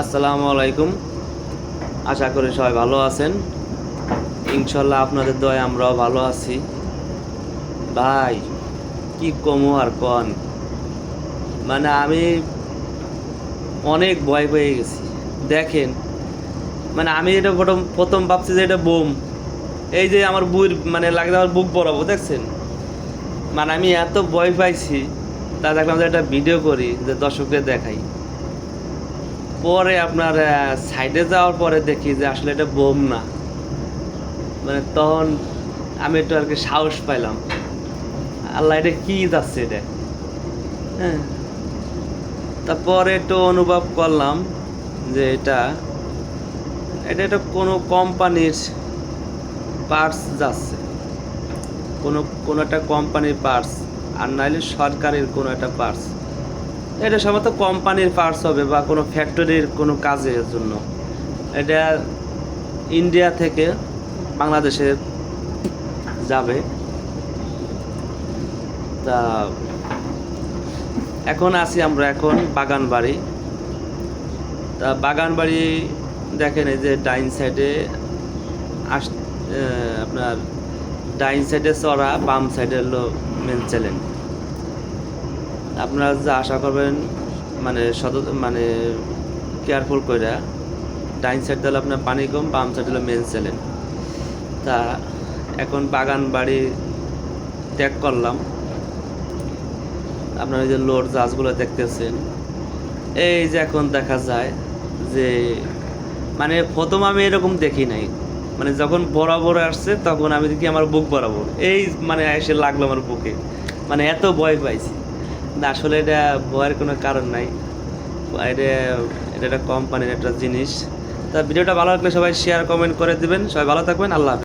আসসালামু আলাইকুম। আশা করি সবাই ভালো আছেন। ইনশাল্লাহ আপনাদের দয় আমরাও ভালো আছি। ভাই, কি কমু আর কন? মানে আমি অনেক ভয় পেয়ে গেছি। দেখেন মানে আমি এটা প্রথম প্রথম ভাবছি যে এটা বোম। এই যে আমার বুর মানে লাগছে আমার বুক বরাবর, দেখছেন? মানে আমি এত ভয় পাইছি, তা দেখলাম যে একটা ভিডিও করি, যে দর্শকদের দেখাই। পরে আপনার সাইডে যাওয়ার পরে দেখি যে আসলে এটা বোম না। মানে তখন আমি একটু আর কি সাহস পাইলাম। আল্লাহ, এটা কি যাচ্ছে এটা? হ্যাঁ। তারপরে একটু অনুভব করলাম যে এটা এটা একটা কোনো কোম্পানির পার্টস যাচ্ছে। কোনো কোনো একটা কোম্পানির পার্টস আর নাইলে সরকারের কোনো একটা পার্টস এটা সম্ভবত কোম্পানির পার্টস হবে বা কোনো ফ্যাক্টরির কোনো কাজের জন্য। এটা ইন্ডিয়া থেকে বাংলাদেশে যাবে। তা এখন আছি আমরা এখন বাগান বাড়ি তা বাগান বাড়ি দেখেন এই যে ডাইন সাইডে আস আপনার ডাইন সাইডে চড়া, বাম সাইডে হলো মেন চ্যালেঞ্জ আপনারা যা আশা করবেন মানে সদ মানে কেয়ারফুল করে ডাইন সাইড দিলে আপনার পানি কম, বাম সাইড হলো মেন চ্যালেঞ্জ তা এখন বাগান বাড়ি ত্যাগ করলাম। আপনারা যে লোড জাহাজগুলো দেখতেছেন, এই যে এখন দেখা যায় যে মানে প্রথম আমি এরকম দেখি নাই। মানে যখন বরাবর আসছে, তখন আমি দেখি আমার বুক বরাবর। এই মানে এসে লাগল আমার বুকে। মানে এত ভয় পাইছি। আসলে এটা ভয়ের কোনো কারণ নাই। এটা এটা একটা কোম্পানির একটা জিনিস। তা ভিডিওটা ভালো লাগলে সবাই শেয়ার কমেন্ট করে দেবেন। সবাই ভালো থাকবেন, আল্লাহ।